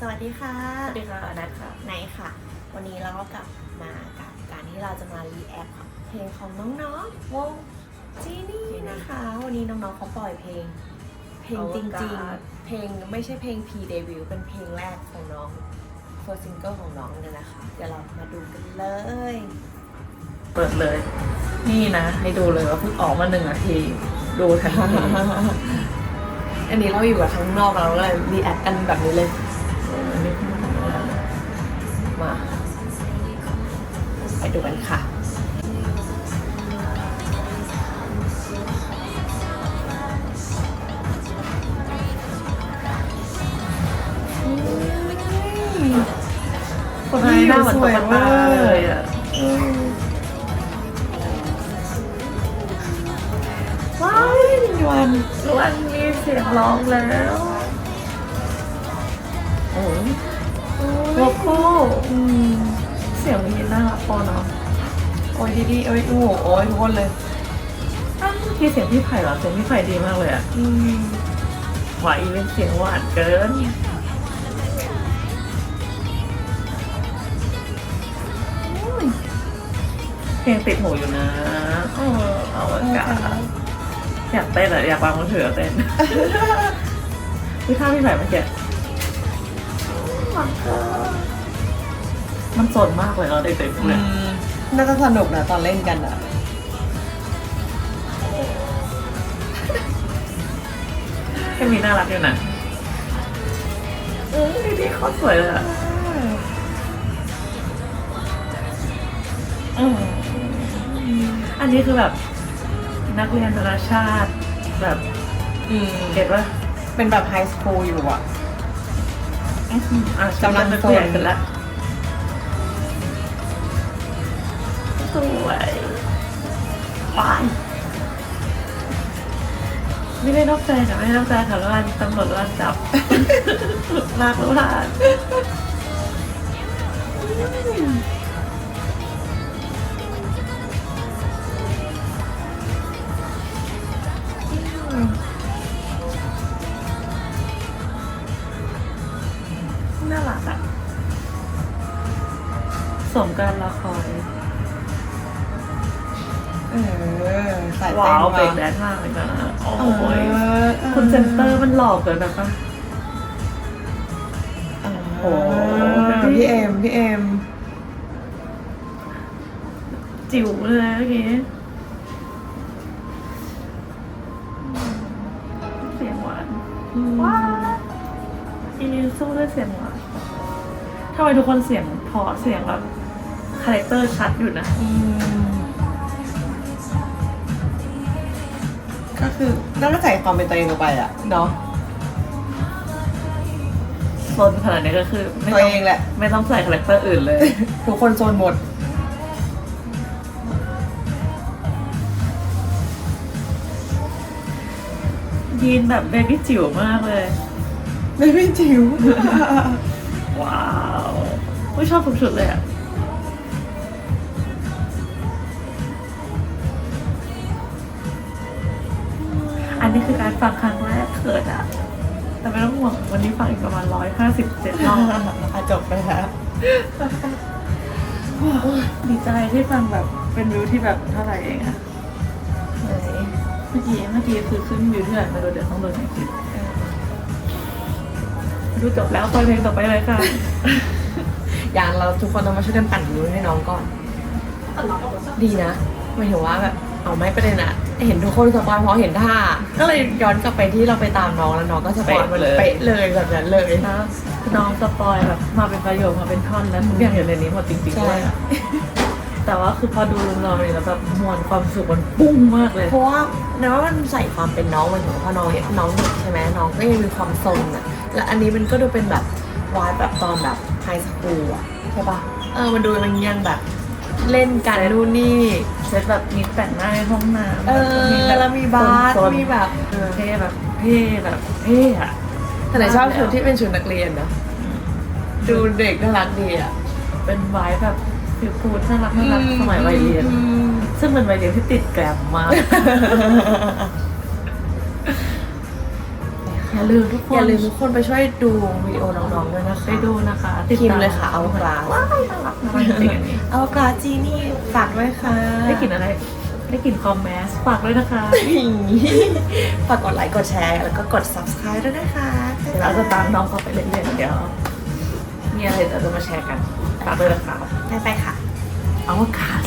สวัสดีค่ะ สวัสดีค่ะนัทค่ะไหนค่ะ วันนี้เราก็กลับมากับการที่เราจะมารีแอคเพลงของน้องๆวงจีนี่นะคะ วันนี้น้องๆเขาปล่อยเพลง เพลงจริงอวกาศๆเพลงไม่ใช่เพลง P debut เป็นเพลงแรกของน้อง first single ของน้องเลยนะคะ เดี๋ยวเรามาดูกันเลย เปิดเลย นี่นะ ให้ดูเลยว่าเพิ่งออกมาหนึ่งนาทีดูทันทีอันนี้เราอยู่กับข้างนอกเราก็เลยรีแอคกันแบบนี้เลย มา ไปดูกันค่ะคนไทยหน้าเหมือนตุ๊กตาเลยอะว้ายวันวันมีเสียงร้องแล้ว โอ้ย โลโก้อืมเสียงมีน่ารักพอเนาะโอ้ยดีดีๆโอ้ยโอ้โหโอ้ยทุกคนเลยอ้าวเมื่อกี้เสียงพี่ไผ่เหรอเสียงพี่ไผ่ดีมากเลยอะอืมหวายเป็นเสียงหวานเกิน เพลงติดหูอยู่นะเออเอาอากาศอยากเต้นอะอยากวางมือถือเต้นพี่ท่าพี่ไผ่เมื่อกี้ มันสนมากเลยเราเด็กๆอืเนี่ยมน่าจะสนุกนะตอนเล่นกันอะแค่มีน่ารักอยู่นะเออดีดีเขาสวยเลยอะอืมอันนี้คือแบบนักเรียนนานาชาติแบบอืมเก็ตว่าเป็นแบบไฮสคูลอยู่อะอะกำลังเป็นโซผู้นใหญ่กันละ วยปายไม่ได้นอกใจค่ะไม่ได้นอกใจค่ะแล้วตำรวจแล้วจับลากแล้วผ่านน่ารักอะสมการละคร เออสายเต้ว้านวเบรกมาแดนซ์มากเลยนะโอ้เอยอคุณเซนเตอร์มันหลอกเกินแบบปะโอ้พี่เอ็มพี่เอ็มจิ๋วเลยเมื่อกี้เสียงหวานว้าวอีสู้ด้วยเสียงหวานทำไมทุกคนเสียงเพราะเสียงแบบคาแรคเตอร์ชัดอยู่นะอืม ก็คือน่าจะใส่ความเป็นตัวเองลงไปอะเนาะโซนขนาดนี้ก็คือไม่ตัวต้องเองแหละ ไม่ต้องใส่คาแรคเตอร์อื่นเลย ทุกคนโซนหมด ยีนแบบเบบี้จิ๋วมากเลย ไม่ไม่จิ๋ว ว้าวไม่ชอบทุกชุดเลยอะ นนี้คือการฟังครั้งแรกเขินอะ แต่ไม่ต้องห่วงวันนี้ฟังอีกประมาณร้อยห้าสิบเจ็ดรอบอะจบไปแล้วดีใจที่ฟังแบบเป็นวิวที่แบบเท่าไหร่เองอะเมื่อกี้เมื่อกี้คือขึ้นวิวที่ไหนมาดูเดี๋ยวต้องดูในคลิปดูจบแล้วปล่อยเพลงต่อไปเลยค่ะ อย่างเราทุกคนต้องมาช่วยกันปั่นวิวให้น้องก่อน ดีนะหมายถึงว่าแบบ เอาไม่ประเด็นอะเห็นทุกคนสปอยเพราะเห็นท่า ก็เลยย้อนกลับไปที่เราไปตามน้องแล้วน้องก็สปอยมาเลยเป๊ะเป๊ะเลยแบบนั้นเลยนะน้องสปอยแบบมาเป็นประโยคมาเป็นท่อนแล้วทุกอย่างอยู่ในนี้หมดจริงๆใช่ด้วยอะแต่ว่าคือพอดูรวมๆเลยแล้วแบบมวลความสุขมันปุ้งมากเลย เพราะว่าเนะว่ามันใส่ความเป็นน้องมันถึงว่าพอน้องน้องเด็กใช่ไหมน้องก็ยังมีความทรงอะและอันนี้มันก็ดูเป็นแบบวายแบบตอนแบบไฮสคูลอะใช่ปะเออมันดูมันยังแบบ เล่นกันนู่นนี่ เซตแบบมีแต่งหน้าในห้องน้ำเออแล้วมีบาสโซนๆมีแบบเออเท่แบบเท่แบบเท่อะแต่ไหนชอบชุดที่เป็นชุดนักเรียนนะดูเด็กน่ารักดีอะเป็นไวายแบบฟิลกูดน่ารักน่ารักสมัยวัยเรียนอืมซึ่งเป็นวัยเรียนที่ติดแกรมมากค่ะ อย่าลืมทุกคนอย่าลืมทุกคนไปช่วยดูวิดีโอน้องๆด้วยนะคะ ไปดูนะคะพิมพ์เลยค่ะเอากลาว้ายน่ารักน่ารักจริงๆอันนี้เอากลาจีนี่ฝากด้วยค่ะ ได้กลิ่นอะไร ได้กลิ่นคอมแมสฝากด้วยนะคะ ฝากกดไลค์กดแชร์ แล้วก็กด subscribe ด้วยนะคะเดี๋ยวเราจะตามน้องเขาไปเรื่อยๆเดี๋ยวมีอะไรเดี๋ยวจะมาแชร์กันฝากด้วยนะคะ ไปไปค่ะอวกาศ